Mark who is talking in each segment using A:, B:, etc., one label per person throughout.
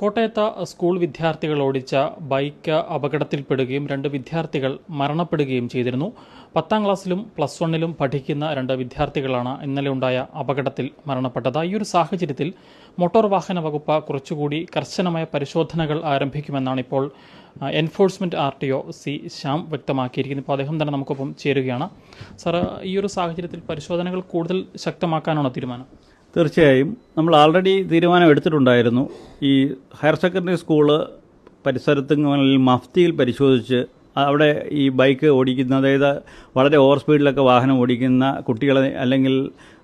A: കോട്ടയത്ത് സ്കൂൾ വിദ്യാർത്ഥികൾ ഓടിച്ച ബൈക്ക് അപകടത്തിൽപ്പെടുകയും രണ്ട് വിദ്യാർത്ഥികൾ മരണപ്പെടുകയും ചെയ്തിരുന്നു. പത്താം ക്ലാസ്സിലും പ്ലസ് വണ്ണിലും പഠിക്കുന്ന രണ്ട് വിദ്യാർത്ഥികളാണ് ഇന്നലെ ഉണ്ടായ അപകടത്തിൽ മരണപ്പെട്ടത്. ഈ ഒരു സാഹചര്യത്തിൽ മോട്ടോർ വാഹന വകുപ്പ് കുറച്ചുകൂടി കർശനമായ പരിശോധനകൾ ആരംഭിക്കുമെന്നാണ് ഇപ്പോൾ enforcement R T O C Shyam വ്യക്തമാക്കിയിരിക്കുന്നത്. ഇപ്പോൾ അദ്ദേഹം തന്നെ നമുക്കൊപ്പം ചേരുകയാണ്. സാർ ഈ ഒരു സാഹചര്യത്തിൽ പരിശോധനകൾ കൂടുതൽ ശക്തമാക്കാനാണോ തീരുമാനം?
B: തീർച്ചയായും നമ്മൾ ആൾറെഡി തീരുമാനം എടുത്തിട്ടുണ്ടായിരുന്നു. ഈ ഹയർ സെക്കൻഡറി സ്കൂൾ പരിസരത്തുങ്ങളിൽ മഫ്തിയിൽ പരിശോധിച്ച് അവിടെ ഈ ബൈക്ക് ഓടിക്കുന്ന അതായത് വളരെ ഓവർ സ്പീഡിലൊക്കെ വാഹനം ഓടിക്കുന്ന കുട്ടികളെ അല്ലെങ്കിൽ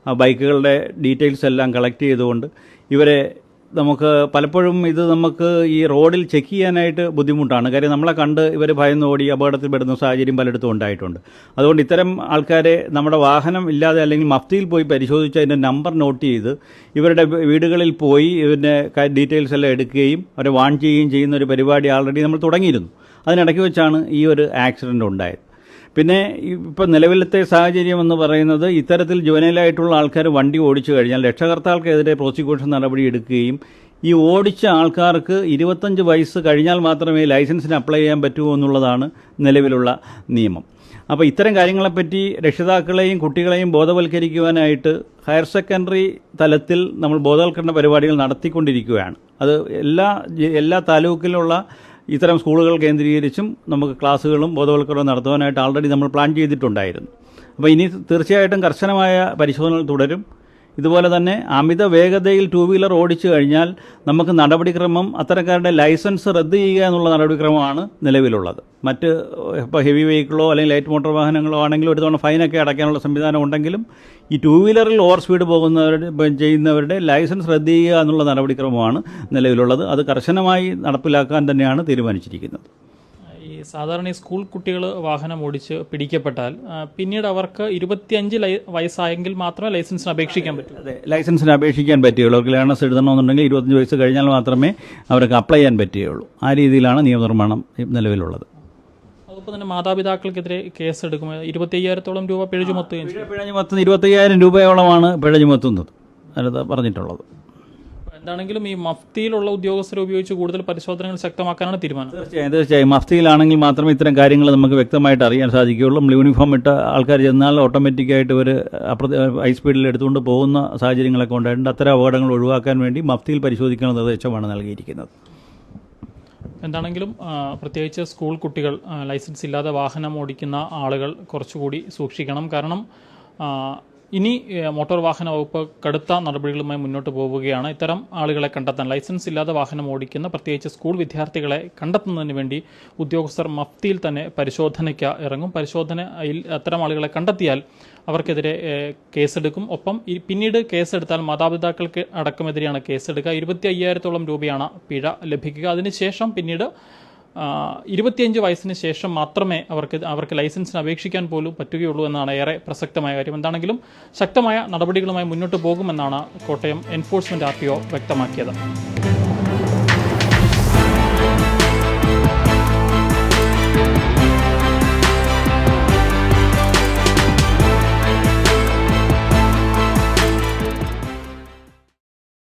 B: ബൈക്കുകളുടെ ഡീറ്റെയിൽസ് എല്ലാം കളക്ട് ചെയ്തുകൊണ്ട് ഇവരെ നമുക്ക് പലപ്പോഴും ഇത് നമുക്ക് ഈ റോഡിൽ ചെക്ക് ചെയ്യാനായിട്ട് ബുദ്ധിമുട്ടാണ്. കാര്യം നമ്മളെ കണ്ട് ഇവർ ഭയന്ന് ഓടി അപകടത്തിൽപ്പെടുന്ന സാഹചര്യം പലയിടത്തും ഉണ്ടായിട്ടുണ്ട്. അതുകൊണ്ട് ഇത്തരം ആൾക്കാരെ നമ്മുടെ വാഹനം ഇല്ലാതെ അല്ലെങ്കിൽ മഫ്തിയിൽ പോയി പരിശോധിച്ച് അതിന്റെ നമ്പർ നോട്ട് ചെയ്ത് ഇവരുടെ വീടുകളിൽ പോയി ഇവരുടെ ഡീറ്റെയിൽസ് എല്ലാം എടുക്കുകയും അവരെ വാൺ ചെയ്യുകയും ചെയ്യുന്ന ഒരു പരിപാടി ആൾറെഡി നമ്മൾ തുടങ്ങിയിരുന്നു. അതിനിടയ്ക്ക് വെച്ചാണ് ഈ ഒരു ആക്സിഡന്റ് ഉണ്ടായത്. പിന്നെ ഇപ്പം നിലവിലത്തെ സാഹചര്യം എന്ന് പറയുന്നത് ഇത്തരത്തിൽ ജുവനയിലായിട്ടുള്ള ആൾക്കാർ വണ്ടി ഓടിച്ചു കഴിഞ്ഞാൽ രക്ഷകർത്താക്കൾക്കെതിരെ പ്രോസിക്യൂഷൻ നടപടി എടുക്കുകയും ഈ ഓടിച്ച ആൾക്കാർക്ക് ഇരുപത്തഞ്ച് വയസ്സ് കഴിഞ്ഞാൽ മാത്രമേ ലൈസൻസിന് അപ്ലൈ ചെയ്യാൻ പറ്റൂ എന്നുള്ളതാണ് നിലവിലുള്ള നിയമം. അപ്പോൾ ഇത്തരം കാര്യങ്ങളെപ്പറ്റി രക്ഷിതാക്കളെയും കുട്ടികളെയും ബോധവൽക്കരിക്കുവാനായിട്ട് ഹയർ സെക്കൻഡറി തലത്തിൽ നമ്മൾ ബോധവൽക്കരണ പരിപാടികൾ നടത്തിക്കൊണ്ടിരിക്കുകയാണ്. അത് എല്ലാ എല്ലാ താലൂക്കിലുള്ള ഇത്തരം സ്കൂളുകൾ കേന്ദ്രീകരിച്ചും നമുക്ക് ക്ലാസ്സുകളും ബോധവൽക്കരണവും നടത്തുവാനായിട്ട് ആൾറെഡി നമ്മൾ പ്ലാൻ ചെയ്തിട്ടുണ്ടായിരുന്നു. അപ്പോൾ ഇനി തീർച്ചയായിട്ടും കർശനമായ പരിശോധനകൾ തുടരും. ഇതുപോലെ തന്നെ അമിത വേഗതയിൽ ടൂ വീലർ ഓടിച്ചു കഴിഞ്ഞാൽ നമുക്ക് നടപടിക്രമം അത്തരക്കാരുടെ ലൈസൻസ് റദ്ദ് ചെയ്യുക എന്നുള്ള നടപടിക്രമമാണ് നിലവിലുള്ളത്. മറ്റ് ഇപ്പോൾ ഹെവി വെഹിക്കിളോ അല്ലെങ്കിൽ ലൈറ്റ് മോട്ടോർ വാഹനങ്ങളോ ആണെങ്കിലും ഒരു തവണ ഫൈനൊക്കെ അടയ്ക്കാനുള്ള സംവിധാനം ഉണ്ടെങ്കിലും ഈ ടൂ വീലറിൽ ഓവർ സ്പീഡ് പോകുന്നവരുടെ ചെയ്യുന്നവരുടെ ലൈസൻസ് റദ്ദ് ചെയ്യുക എന്നുള്ള നടപടിക്രമമാണ് നിലവിലുള്ളത്. അത് കർശനമായി നടപ്പിലാക്കാൻ തന്നെയാണ് തീരുമാനിച്ചിരിക്കുന്നത്.
A: സാധാരണ ഈ സ്കൂൾ കുട്ടികൾ വാഹനം ഓടിച്ച് പിടിക്കപ്പെട്ടാൽ പിന്നീട് അവർക്ക് ഇരുപത്തിയഞ്ച് വയസ്സായെങ്കിൽ മാത്രമേ ലൈസൻസിന് അപേക്ഷിക്കാൻ പറ്റൂ.
B: അതെ ലൈസൻസിന് അപേക്ഷിക്കാൻ പറ്റുകയുള്ളൂ. അവർക്ക് ലേണേഴ്സ് എഴുതണമെന്നുണ്ടെങ്കിൽ ഇരുപത്തഞ്ച് വയസ്സ് കഴിഞ്ഞാൽ മാത്രമേ അവർക്ക് അപ്ലൈ ചെയ്യാൻ പറ്റുകയുള്ളൂ. ആ രീതിയിലാണ് നിയമനിർമ്മാണം നിലവിലുള്ളത്.
A: അതുപോലെ തന്നെ മാതാപിതാക്കൾക്കെതിരെ കേസ് ഇരുപത്തി അയ്യായിരത്തോളം രൂപ പിഴ ചുമത്തുകയും
B: പിഴ ചുമത്തുന്ന ഇരുപത്തി ഇരുപത്തയ്യായിരം രൂപയോളമാണ് പിഴ ചുമത്തുന്നത്. അതായത് പറഞ്ഞിട്ടുള്ളത്.
A: എന്താണെങ്കിലും ഈ മഫ്തിയിലുള്ള ഉദ്യോഗസ്ഥരെ ഉപയോഗിച്ച് കൂടുതൽ പരിശോധനകൾ ശക്തമാക്കാനാണ് തീരുമാനം.
B: തീർച്ചയായും തീർച്ചയായും. മഫ്തിയിലാണെങ്കിൽ മാത്രമേ ഇത്തരം കാര്യങ്ങൾ നമുക്ക് വ്യക്തമായിട്ട് അറിയാൻ സാധിക്കുകയുള്ളൂ. നമ്മൾ യൂണിഫോം ഇട്ട ആൾക്കാർ ചെന്നാൽ ഓട്ടോമാറ്റിക്കായിട്ട് ഒരു അപ്രതി ഹൈ സ്പീഡിൽ എടുത്തുകൊണ്ട് പോകുന്ന സാഹചര്യങ്ങളൊക്കെ ഉണ്ടായിട്ടുണ്ട്. അത്തരം അപകടങ്ങൾ ഒഴിവാക്കാൻ വേണ്ടി മഫ്തിയിൽ പരിശോധിക്കണം നിർദ്ദേശമാണ് നൽകിയിരിക്കുന്നത്.
A: എന്താണെങ്കിലും പ്രത്യേകിച്ച് സ്കൂൾ കുട്ടികൾ ലൈസൻസ് ഇല്ലാതെ വാഹനം ഓടിക്കുന്ന ആളുകൾ കുറച്ചുകൂടി സൂക്ഷിക്കണം. കാരണം ഇനി മോട്ടോർ വാഹന വകുപ്പ് കടുത്ത നടപടികളുമായി മുന്നോട്ട് പോവുകയാണ്. ഇത്തരം ആളുകളെ കണ്ടെത്താൻ ലൈസൻസ് ഇല്ലാതെ വാഹനം ഓടിക്കുന്ന പ്രത്യേകിച്ച് സ്കൂൾ വിദ്യാർത്ഥികളെ കണ്ടെത്തുന്നതിന് വേണ്ടി ഉദ്യോഗസ്ഥർ മഫ്തിയിൽ തന്നെ പരിശോധനയ്ക്ക് ഇറങ്ങും. പരിശോധനയിൽ അത്തരം ആളുകളെ കണ്ടെത്തിയാൽ അവർക്കെതിരെ കേസെടുക്കും. ഒപ്പം പിന്നീട് കേസെടുത്താൽ മാതാപിതാക്കൾക്ക് അടക്കമെതിരെയാണ് കേസെടുക്കുക. ഇരുപത്തി അയ്യായിരത്തോളം രൂപയാണ് പിഴ ലഭിക്കുക. അതിനുശേഷം പിന്നീട് ഇരുപത്തിയഞ്ച് വയസ്സിന് ശേഷം മാത്രമേ അവർക്ക് അവർക്ക് ലൈസൻസിന് അപേക്ഷിക്കാൻ പോലും പറ്റുകയുള്ളൂ എന്നാണ് ഏറെ പ്രസക്തമായ കാര്യം. എന്താണെങ്കിലും ശക്തമായ നടപടികളുമായി മുന്നോട്ട് പോകുമെന്നാണ് കോട്ടയം എൻഫോഴ്സ്മെന്റ് ആർ വ്യക്തമാക്കിയത്.